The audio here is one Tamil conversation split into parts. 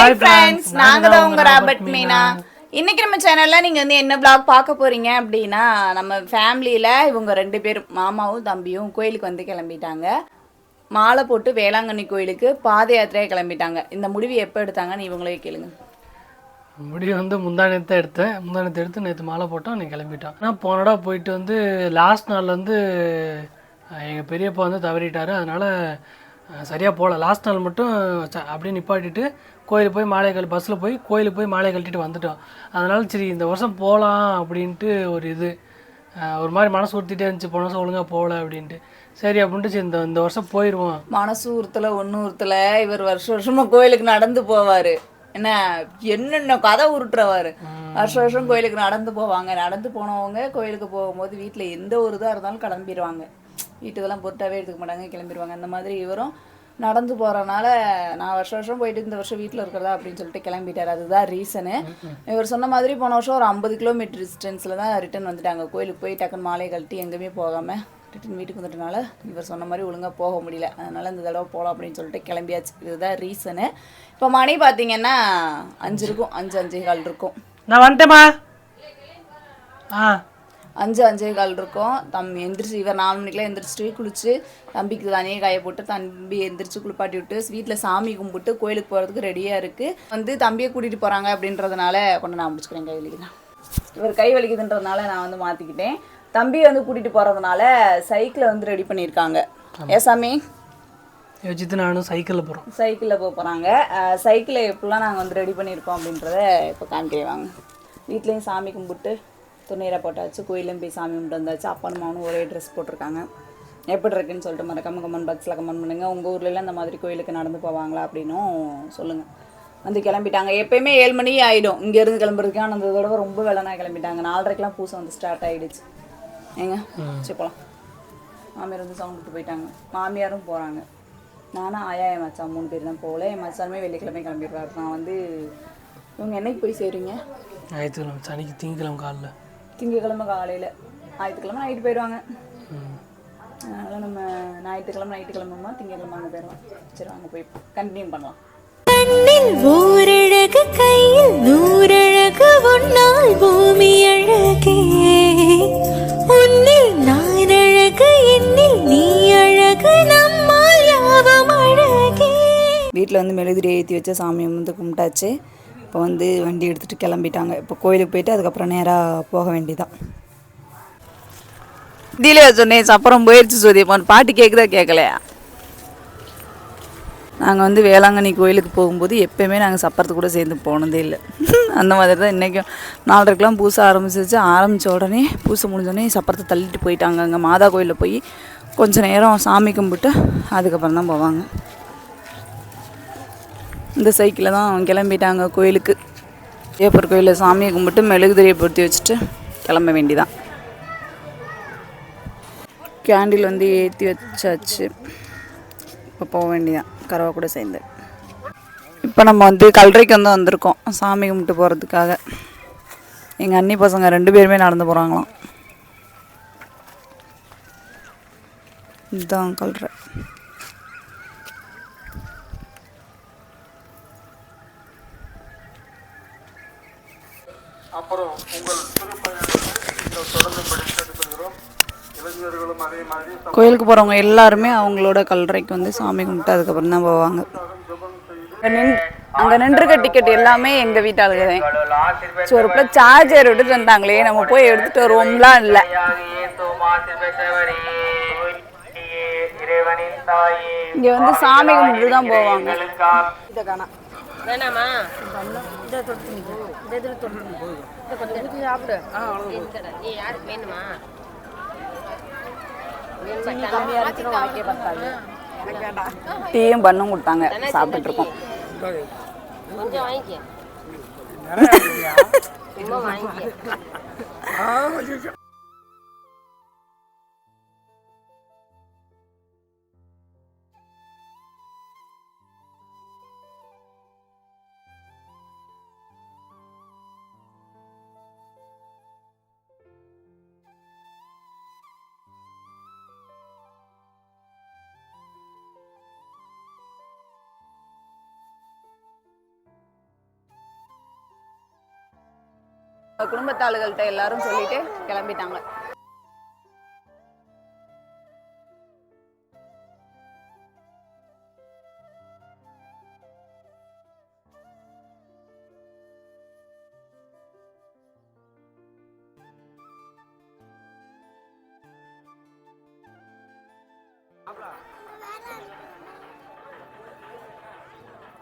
ஹாய் ஃப்ரெண்ட்ஸ் நாங்க தான் உங்க ராபர்ட் மீனா இன்னைக்கு நம்ம சேனல்ல நீங்க வந்து என்ன vlog பார்க்க போறீங்க அப்படின்னா நம்ம ஃபேமிலியில இவங்க ரெண்டு பேரும் மாமாவும் தம்பியும் கோயிலுக்கு வந்து கிளம்பிட்டாங்க. மாலை போட்டு வேளாங்கண்ணி கோயிலுக்கு பாத யாத்திரையா கிளம்பிட்டாங்க. இந்த முடிவு எப்போ எடுத்தாங்கன்னு இவங்களே கேளுங்க. முடிவு வந்து முந்தானத்தை எடுத்தேன். முந்தானத்தை எடுத்து நேற்று மாலை போட்டோம் நீ கிளம்பிட்டோம். ஆனால் போனடா போயிட்டு வந்து லாஸ்ட் நாள் வந்து எங்கள் பெரியப்பா வந்து தவறிட்டாரு. அதனால் சரியாக போகல லாஸ்ட் நாள் மட்டும் அப்படியே நிப்பாட்டிட்டு கோயிலுக்கு போய் மாலை கழி பஸ்ஸில் போய் கோயிலுக்கு போய் மாலை கழட்டிட்டு வந்துட்டோம். அதனால சரி இந்த வருஷம் போகலாம் அப்படின்ட்டு ஒரு இது. ஒரு மாதிரி மனசு உறுத்திட்டே இருந்துச்சு. போன வருஷம் ஒழுங்காக போகல அப்படின்ட்டு. சரி அப்படின்ட்டு சரி இந்த இந்த வருஷம் போயிடுவோம் மனசு உறுத்தல ஒன்றும் உறுத்தல. இவர் வருஷம் வருஷமா கோயிலுக்கு நடந்து போவாரு. என்ன என்னென்ன கதை உருட்டுறவாரு. வருஷம் வருஷம் கோயிலுக்கு நடந்து போவாங்க. நடந்து போனவங்க கோயிலுக்கு போகும்போது வீட்டில் எந்த ஒரு இதாக இருந்தாலும் கிளம்பிடுவாங்க வீட்டுக்கெல்லாம் பொருட்டாவே எடுத்துக்க மாட்டாங்க கிளம்பிடுவாங்க அந்த மாதிரி இவரும் நடந்து போகிறனால நான் வருஷம் வருஷம் போயிட்டு இந்த வருஷம் வீட்டில் இருக்கிறதா அப்படின்னு சொல்லிட்டு கிளம்பிட்டார். அதுதான் ரீசனு இவர் சொன்ன மாதிரி போன வருஷம் ஒரு ஐம்பது கிலோமீட்டர் டிஸ்டன்ஸில் தான் ரிட்டன் வந்துட்டாங்க. கோயிலுக்கு போய் டக்குன்னு மாலை கழட்டி எங்கேயுமே போகாமல் ரிட்டன் வீட்டுக்கு வந்துட்டனால இவர் சொன்ன மாதிரி ஒழுங்காக போக முடியல. அதனால் இந்த தடவை போகலாம் அப்படின்னு சொல்லிட்டு கிளம்பியாச்சு. இதுதான் ரீசனு இப்போ மணி பார்த்தீங்கன்னா அஞ்சு இருக்கும். அஞ்சு அஞ்சே கால் இருக்கும். நான் வந்துட்டேம்மா. ஆ. அஞ்சு அஞ்சே கால் இருக்கும். தம்பி எந்திரிச்சு இவர் நாலு மணிக்கெலாம் எந்திரிச்சிட்டு குளிச்சு தம்பிக்கு தனியே காய போட்டு தம்பி எந்திரிச்சு குளிப்பாட்டி விட்டு வீட்டில் சாமி கும்பிட்டு கோயிலுக்கு போகிறதுக்கு ரெடியாக இருக்குது வந்து தம்பியை கூட்டிகிட்டு போகிறாங்க அப்படின்றதுனால கொண்டு நான் முடிச்சுக்கிறேன் கை வலிக்குதான் இவர் கை வலிக்குதுன்றதுனால நான் வந்து மாற்றிக்கிட்டேன் தம்பியை வந்து கூட்டிகிட்டு போகிறதுனால சைக்கிளை வந்து ரெடி பண்ணியிருக்காங்க. ஏ சாமி? யோசித்து நானும் சைக்கிளில் போகிறோம் சைக்கிளில் போக போகிறாங்க சைக்கிளை எப்படிலாம் நாங்கள் வந்து ரெடி பண்ணியிருக்கோம் அப்படின்றத இப்போ காமிக்கிறேன் வாங்க. வீட்லேயும் சாமி கும்பிட்டு துணியரை போட்டாச்சு கோயிலையும் போய் சாமி கும்பிட்டு வந்தாச்சு அப்பனும் ஒரே ட்ரெஸ் போட்டிருக்காங்க. எப்படி இருக்குன்னு சொல்லிட்டு மறக்காம கமெண்ட் பாக்ஸில் கமெண்ட் பண்ணுங்கள் உங்கள் ஊர்லலாம் இந்த மாதிரி கோயிலுக்கு நடந்து போவாங்களா அப்படின்னும் சொல்லுங்கள் வந்து கிளம்பிட்டாங்க. எப்பயுமே ஏழு மணி ஆகிடும் இங்கேருந்து கிளம்புறதுக்கு ஆனால் அந்த தடவை ரொம்ப வெள்ளனா கிளம்பிட்டாங்க. நாலரைக்கெலாம் பூசை வந்து ஸ்டார்ட் ஆகிடுச்சு ஏங்க? சரி போகலாம் மாமியார் வந்து சவுண்ட் விட்டு போயிட்டாங்க. மாமியாரும் போகிறாங்க நானும் ஆயா என் மச்சான் மூணு பேர் தான் போகல. என் மச்சானுமே வெள்ளிக்கிழமை கிளம்பிடுவார் நான் வந்து இவங்க என்னைக்கு போய் சேருவீங்க? ஞாயிற்றுக்கிழமை சனிக்கு திங்கக்கிழமை காலைல. திங்கக்கிழமை காலையில் ஞாயிற்றுக்கிழமை நைட்டு போயிடுவாங்க அதனால் நம்ம ஞாயிற்றுக்கிழமை கிளம்புமா திங்கக்கிழமை அங்கே போயிடுவோம் சரி வாங்க போய் கண்டினியூ பண்ணலாம். கண்ணில் ஓரழகு கையில் நூறழகு உன்னால் பூமி அழகே. உன்னில் நான் அழகு என்னில் நீ அழகு நம்மால் யாவும் அழகே. வீட்டில் வந்து மெழுதிரி ஏற்றி வச்ச சாமியை வந்து கும்பிட்டாச்சு. இப்போ வந்து வண்டி எடுத்துகிட்டு கிளம்பிட்டாங்க. இப்போ கோயிலுக்கு போயிட்டு அதுக்கப்புறம் நேராக போக வேண்டியதான் தீலியா சொன்னேன் அப்புறம் போயிடுச்சு சோதியப்பான் பாட்டு கேட்குதா கேட்கலையா நாங்கள் வந்து வேளாங்கண்ணி கோயிலுக்கு போகும்போது எப்போயுமே நாங்கள் சப்பரத்து கூட சேர்ந்து போனதே இல்லை. அந்த மாதிரி தான் இன்றைக்கும் நாலரைக்கெலாம் பூசை ஆரம்பிச்சிச்சு ஆரம்பித்த உடனே பூசை முடிஞ்சோடனே சப்பரத்தை தள்ளிட்டு போயிட்டாங்க. அங்கே மாதா கோயிலில் போய் கொஞ்சம் நேரம் சாமி கும்பிட்டு அதுக்கப்புறம் தான் போவாங்க. இந்த சைக்கிளில் தான் கிளம்பிட்டாங்க கோயிலுக்கு. ஏப்பர் கோயிலில் சாமியை கும்பிட்டு மெழுகுதிரியை பொருத்தி வச்சுட்டு கிளம்ப வேண்டிதான். கேண்டில் வந்து ஏற்றி வச்சாச்சு. இப்போ போக வேண்டியதான் கறவை கூட சேர்ந்து. இப்போ நம்ம வந்து கல்றைக்கு வந்து வந்திருக்கோம். சாமி கும்பிட்டு போகிறதுக்காக எங்கள் அண்ணி பசங்க ரெண்டு பேருமே நடந்து போகிறாங்களாம் இதுதான் கல்றை. உங்கள் திருப்பயணத்தை நீங்கள் தொடர்ந்தும்படி கேட்டுக்கொள்கிறோம் இளைஞர்களும் அதே மாதிரி கோயிலுக்கு போகிறவங்க எல்லாருமே அவங்களோட கல்லறைக்கு வந்து சாமி கும்பிட்டு அதுக்கப்புறம் தான் போவாங்க. அங்கே நின்றுக்க டிக்கெட் எல்லாமே எங்கள் வீட்டாளுங்க தான். ஸோ ஒரு பிள்ளை சார்ஜர் எடுத்துட்டு வந்தாங்களே நம்ம போய் எடுத்துட்டு வருவோம்லாம் இல்லை. இங்கே வந்து சாமி கும்பிட்டு தான் போவாங்க. இதை காணோம். டீயும் பண்ணும் கொடுத்தாங்க. சாப்பிட்டுட்டு இருக்கோம். கொஞ்சம் வாங்கிக்க. சும்மா வாங்கிக்க. குடும்பத்தாளுகள்கிட்ட எல்லாரும் சொல்லிட்டு கிளம்பிட்டாங்க.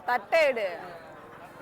தட்டை எடு.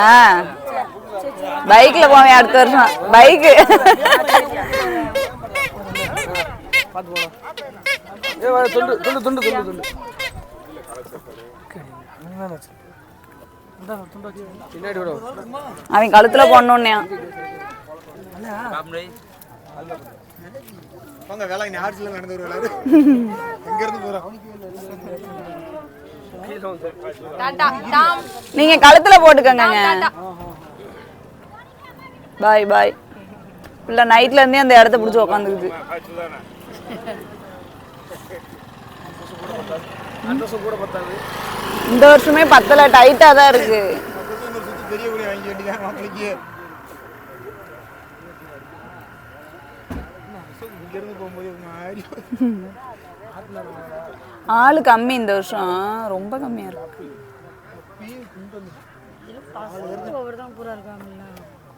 ஆ பைக்ல போவேன் அடுத்த வருஷம். பைக்கு. அவன் கழுத்துல போடணுன்னே வாங்க வேலை இனி ஆர்ட்ஸ்ல நடந்து வருவாரு. எங்க இருந்து போறோம் நீங்க கழுத்துல போட்டுக்கோங்க. பாய் பாய் பிள்ளை நைட்ல இருந்தே அந்த இடத்த பிடிச்சி உக்காந்துக்குது. இந்த வருஷமே பத்தல டைட்டா தான் இருக்கு ஒரு சுத்தி பெரிய கூடிய வாங்கி வேண்டியதான் மாப்பிளைக்கு இங்க போகும்போது மாதிரி. ஆளு கம்மி இந்த வருஷம். ரொம்ப கம்மியா இருக்கு.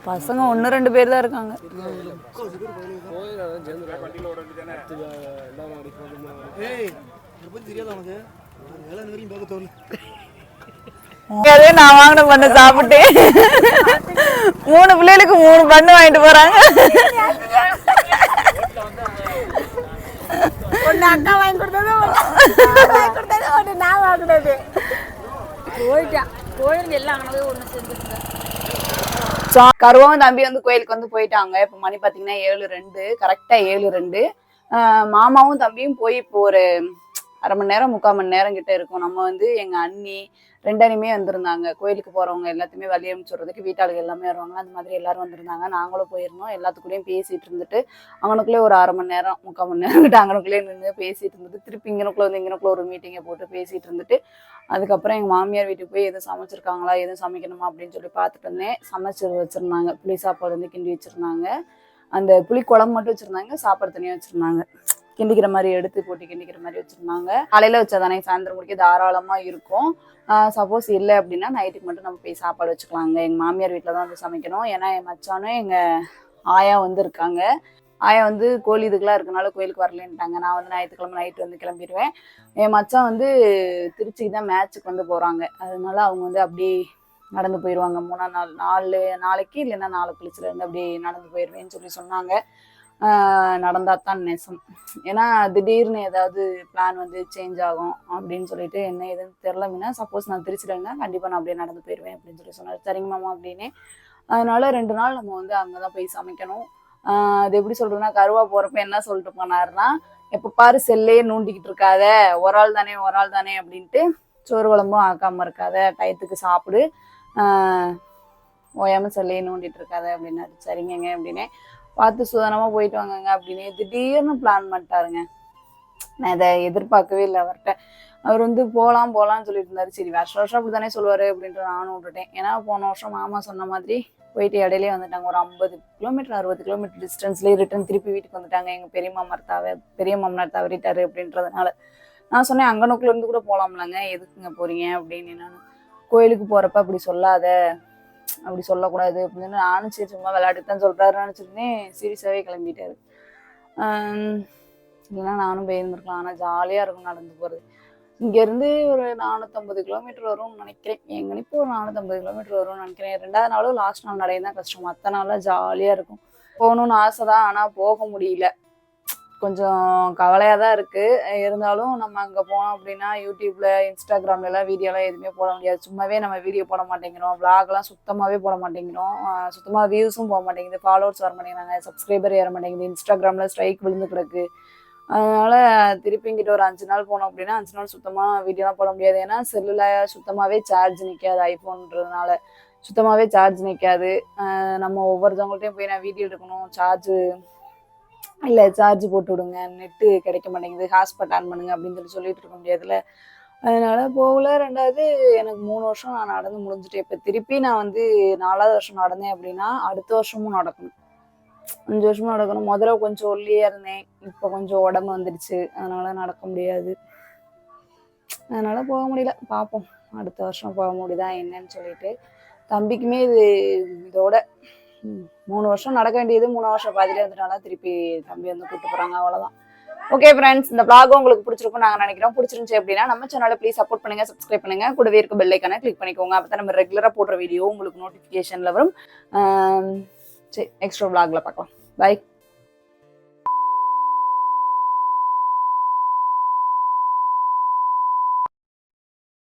பசங்க ஒன்று ரெண்டு பேர் தான் இருக்காங்க. அதே நான் வாங்கின பண்ண சாப்பிட்டு மூணு பிள்ளைகளுக்கு மூணு பண்ணு வாங்கிட்டு போறாங்க. ஒன்று அக்கா வாங்கி கொடுத்தது வாங்கி கொடுத்தது ஒன்று நான் வாங்கினது. போயிட்டான் போயிருந்து எல்லாம் அங்கே ஒன்று செஞ்சுருந்தேன் கருவாவும் தம்பி வந்து கோயிலுக்கு வந்து போயிட்டாங்க. இப்போ மணி பார்த்தீங்கன்னா ஏழு ரெண்டு கரெக்டாக ஏழு ரெண்டு. மாமாவும் தம்பியும் போய் இப்போ ஒரு அரை மணி நேரம் முக்கால் மணி நேரம் கிட்ட இருக்கும். நம்ம வந்து எங்கள் அண்ணி ரெண்டனையுமே வந்திருந்தாங்க. கோயிலுக்கு போகிறவங்க எல்லாத்தையுமே வழி அனுப்பிச்சுடுறதுக்கு வீட்டாளுக்கு எல்லாமே வருவாங்க அந்த மாதிரி எல்லாரும் வந்திருந்தாங்க. நாங்களும் போயிருந்தோம். எல்லாத்துக்குள்ளேயும் பேசிட்டு இருந்துட்டு அவனுக்குள்ளே ஒரு அரை மணி நேரம் முக்கால் மணி நேரம் கிட்ட அங்கனுக்குள்ளே நின்று பேசிட்டு இருந்துட்டு திருப்பி இங்கனுக்குள்ள வந்து இங்கனுக்குள்ள ஒரு மீட்டிங்கை போட்டு பேசிட்டு இருந்துட்டு அதுக்கப்புறம் எங்கள் மாமியார் வீட்டுக்கு போய் எதுவும் சமைச்சிருக்காங்களா? எதுவும் சமைக்கணுமா? அப்படின்னு சொல்லி பார்த்துட்டு இருந்தேன் சமைச்சு வச்சுருந்தாங்க. புளி சாப்பாடு வந்து கிண்டி வச்சுருந்தாங்க. அந்த புளி குழம்பு மட்டும் வச்சுருந்தாங்க. சாப்பாடு தனியாக வச்சுருந்தாங்க. கிண்டிக்கிற மாதிரி எடுத்து போட்டு கிண்டிக்கிற மாதிரி வச்சுருந்தாங்க. காலையில் வச்சதானே சாயந்தரம் முடிக்க தாராளமாக இருக்கும். சப்போஸ் இல்லை அப்படின்னா நைட்டுக்கு மட்டும் நம்ம போய் சாப்பாடு வச்சுக்கலாங்க. எங்கள் மாமியார் வீட்டில் தான் வந்து சமைக்கணும். ஏன்னா என் மச்சானும் எங்கள் ஆயா வந்து இருக்காங்க. ஆயா வந்து கோழி இதுக்கெல்லாம் இருக்கனால கோயிலுக்கு வரலன்ட்டாங்க நான் வந்து ஞாயிற்றுக்கிழமை நைட்டு வந்து கிளம்பிடுவேன் என் மச்சான் வந்து திருச்சிக்கு தான் மேட்ச்சுக்கு வந்து போகிறாங்க அதனால அவங்க வந்து அப்படி நடந்து போயிடுவாங்க மூணா நாள் நாலு நாளைக்கு இல்லைன்னா நாலு கழிச்சுல இருந்து அப்படி நடந்து போயிடுவேன்னு சொல்லி சொன்னாங்க. நடந்தா தான் நெசம். ஏன்னா திடீர்னு ஏதாவது பிளான் வந்து சேஞ்ச் ஆகும் அப்படின்னு சொல்லிட்டு என்ன ஏதுன்னு அப்படின்னா சப்போஸ் நான் திருச்சியில் இருந்தால் கண்டிப்பாக நான் அப்படியே நடந்து போயிடுவேன் அப்படின்னு சொல்லி சொன்னார். சரிங்க மாமா அப்படின்னு. அதனால ரெண்டு நாள் நம்ம வந்து அங்கே தான் போய் சமைக்கணும். அது எப்படி சொல்றதுன்னா கருவா போறப்ப என்ன சொல்லிட்டு போனாருன்னா எப்ப பாரு செல்லே நோண்டிக்கிட்டு இருக்காத. ஒரு ஆள் தானே ஒரு ஆள் தானே அப்படின்ட்டு சோறு குழம்பும் ஆக்காம இருக்காத. டயத்துக்கு சாப்பிடு. ஓயாம செல்லையே நோண்டிட்டு இருக்காத அப்படின்னாரு. சரிங்கங்க அப்படின்னே. பார்த்து சுதனமா போயிட்டு வாங்கங்க அப்படின்னு திடீர்னு பிளான் பண்ணிட்டாருங்க. நான் இதை எதிர்பார்க்கவே இல்லை அவர்கிட்ட. அவர் வந்து போகலாம் போகலாம்னு சொல்லிட்டு இருந்தாரு. சரி வருஷம் வருஷம் அப்படி தானே சொல்லுவாரு அப்படின்ட்டு நானும் விட்டுட்டேன். ஏன்னா போன வருஷம் மாமா சொன்ன மாதிரி போயிட்டு இடையிலே வந்துட்டாங்க. ஒரு ஐம்பது கிலோமீட்டர் அறுபது கிலோமீட்டர் டிஸ்டன்ஸ்லேயே ரிட்டர்ன் திருப்பி வீட்டுக்கு வந்துட்டாங்க. எங்கள் பெரிய மாமனார் தவ பெரிய மாமனார் தவறிட்டாரு அப்படின்றதுனால. நான் சொன்னேன் அங்கனுக்குள்ளேருந்து கூட போகலாம்லங்க எதுக்குங்க போறீங்க? அப்படின்னு. நான் கோயிலுக்கு போறப்ப அப்படி சொல்லாத. அப்படி சொல்லக்கூடாது அப்படின்னு நானும் சரி சும்மா விளையாட்டு தான் சொல்கிறாருன்னு நினச்சிருந்தேன். சீரியஸாகவே கிளம்பிட்டாரு. இல்லைன்னா நானும் போயிருந்துருக்கலாம். ஆனால் ஜாலியாக இருக்கும் நடந்து போகிறது இங்கேருந்து ஒரு நானூற்றம்பது கிலோமீட்டர் வரும்னு நினைக்கிறேன். எங்கள் இப்போ ஒரு நானூற்றம்பது கிலோமீட்டர் வரும்னு நினைக்கிறேன். ரெண்டாவது நாளும் லாஸ்ட் நாள் நடைய தான் கஷ்டம். மற்ற நாளில் ஜாலியாக இருக்கும். போகணும்னு ஆசை தான் ஆனால் போக முடியல. கொஞ்சம் கவலையாக தான் இருக்குது இருந்தாலும் நம்ம அங்கே போனோம் அப்படின்னா யூடியூப்பில் இன்ஸ்டாகிராம்லலாம் வீடியோலாம் எதுவுமே போட முடியாது. சும்மாவே நம்ம வீடியோ போட மாட்டேங்கிறோம். விளாக்லாம் சுத்தமாகவே போட மாட்டேங்கிறோம். சுத்தமாக வியூஸும் போக மாட்டேங்குது. ஃபாலோவர்ஸ் வர மாட்டேங்கிறாங்க. சப்ஸ்கிரைபர் ஏற மாட்டேங்குது. இன்ஸ்டாகிராமில் ஸ்ட்ரைக் விழுந்து கிடக்கு. அதனால் திருப்பி இங்கிட்ட ஒரு அஞ்சு நாள் போனோம் அப்படின்னா அஞ்சு நாள் சுத்தமாக வீடியோலாம் போட முடியாது. ஏன்னா செல்லில் சுத்தமாகவே சார்ஜ் நிற்காது ஐஃபோன்றதுனால சுத்தமாகவே சார்ஜ் நிற்காது நம்ம ஒவ்வொருத்தவங்கள்ட்டையும் போய் நான் வீடியோ எடுக்கணும். சார்ஜு இல்லை சார்ஜ் போட்டு விடுங்க நெட்டு கிடைக்க மாட்டேங்குது. ஹாஸ்பிட்டல் ஆன் பண்ணுங்க அப்படின்னு சொல்லி சொல்லிட்டு இருக்க முடியாதுல்ல. அதனால போகல. ரெண்டாவது எனக்கு மூணு வருஷம் நான் நடந்து முடிஞ்சுட்டேன். இப்போ திருப்பி நான் வந்து நாலாவது வருஷம் நடந்தேன் அப்படின்னா அடுத்த வருஷமும் நடக்கணும். அஞ்சு வருஷமும் நடக்கணும். முதல்ல கொஞ்சம் ஒல்லியாக இருந்தேன். இப்போ கொஞ்சம் உடம்பு வந்துடுச்சு அதனால நடக்க முடியாது. அதனால போக முடியல. பார்ப்போம் அடுத்த வருஷம் போக முடியுதா என்னன்னு சொல்லிட்டு. தம்பிக்குமே இது இதோட மூணு வருஷம் நடக்க வேண்டியது மூணு வருஷம் பாதியிலே வந்துட்டாலும் திருப்பி தம்பி வந்து கூப்பிட்டு போகிறாங்க அவ்வளவுதான். ஓகே ஃப்ரெண்ட்ஸ் இந்த பிளாக் உங்களுக்கு பிடிச்சிருக்கும் நாங்கள் நினைக்கிறோம். பிடிச்சிருந்துச்சு அப்படின்னா நம்ம சேனலை ப்ளீஸ் சப்போர்ட் பண்ணுங்க சப்ஸ்கிரைப் பண்ணுங்க. கூடவே இருக்க பெல் கிளிக் பண்ணிக்கோங்க. அப்போ நம்ம ரெகுலராக போடுற வீடியோ உங்களுக்கு நோட்டிஃபிகேஷனில் வரும். சரி நெக்ஸ்ட் பிளாக்ல பார்க்கலாம். பை